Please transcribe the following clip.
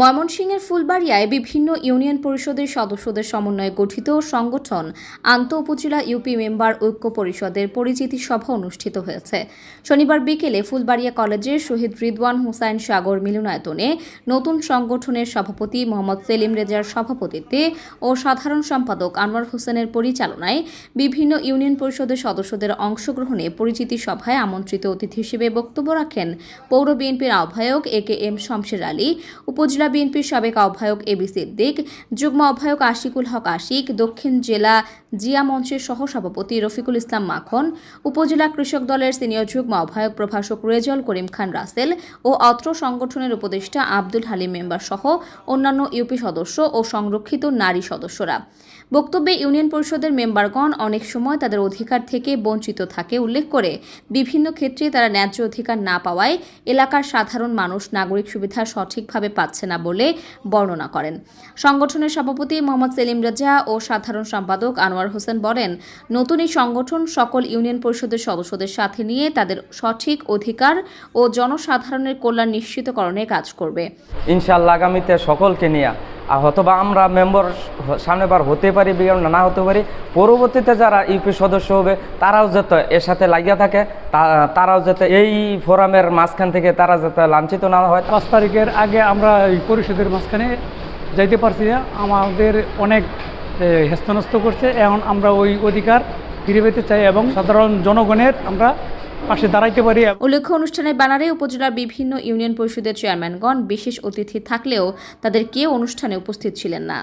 ময়মনসিংহের ফুলবাড়িয়ায় বিভিন্ন ইউনিয়ন পরিষদের সদস্যদের সমন্বয়ে গঠিত সংগঠন আন্ত উপজেলা ইউপি মেম্বার ঐক্য পরিষদের পরিচিতি সভা অনুষ্ঠিত হয়েছে। শনিবার বিকেলে ফুলবাড়িয়া কলেজের শহীদ রিদওয়ান হুসাইন সাগর মিলনায়তনে নতুন সংগঠনের সভাপতি মোহাম্মদ সেলিম রেজার সভাপতিত্বে ও সাধারণ সম্পাদক আনোয়ার হোসেনের পরিচালনায় বিভিন্ন ইউনিয়ন পরিষদের সদস্যদের অংশগ্রহণে পরিচিতি সভায় আমন্ত্রিত অতিথি হিসেবে বক্তব্য রাখেন পৌর বিএনপির আহ্বায়ক এ কে এম শমশের আলী, উপজেলা বিএনপির সাবেক আহ্বায়ক এবি সিদ্দিক, যুগ্ম আহ্বায়ক আশিকুল হক আশিক, দক্ষিণ জেলা জিয়া মঞ্চের সহসভাপতি রফিকুল ইসলাম মাখন, উপজেলা কৃষক দলের সিনিয়র যুগ্ম আহ্বায়ক প্রভাষক রেজল করিম খান রাসেল ও অত্র সংগঠনের উপদেষ্টা আব্দুল হালিম মেম্বার সহ অন্যান্য ইউপি সদস্য ও সংরক্ষিত নারী সদস্যরা। বক্তব্যে ইউনিয়ন পরিষদের মেম্বারগণ অনেক সময় তাদের অধিকার থেকে বঞ্চিত থাকে উল্লেখ করে বিভিন্ন ক্ষেত্রে তারা ন্যায্য অধিকার না পাওয়ায় এলাকার সাধারণ মানুষ নাগরিক সুবিধা সঠিকভাবে পাচ্ছে না বলে বর্ণনা করেন। সংগঠনের সভাপতি মোহাম্মদ সেলিম রাজা ও সাধারণ সম্পাদক আনোয়ার হোসেন বলেন, নতুন এই সংগঠন সকল ইউনিয়ন পরিষদের সদস্যদের সাথে নিয়ে তাদের সঠিক অধিকার ও জনসাধারণের কল্যাণ নিশ্চিতকরণে কাজ করবে। ইনশাল্লাহ আগামীতে সকলকে নিয়ে হয়তোবা আমরা মেম্বার সামনেবার হতে পারি বা না হতে পারি, পরবর্তীতে যারা ইউপি সদস্য হবে, তারাও যাতে এর সাথে লাগিয়ে থাকে তারাও যাতে এই ফোরামের মাঝখান থেকে তারা যাতে লাঞ্ছিত না হয়। পাঁচ তারিখের আগে আমরা এই পরিষদের মাঝখানে যাইতে পারছি না। আমাদের অনেক হেস্তনস্ত করছে। এখন আমরা ওই অধিকার ফিরে পেতে চাই এবং সাধারণ জনগণের আমরা পাশে দাঁড়াইতে পারি উল্লেখ্য, অনুষ্ঠানে ব্যানারে উপজেলার বিভিন্ন ইউনিয়ন পরিষদের চেয়ারম্যানগণ বিশেষ অতিথি থাকলেও তাদের কেউ অনুষ্ঠানে উপস্থিত ছিলেন না।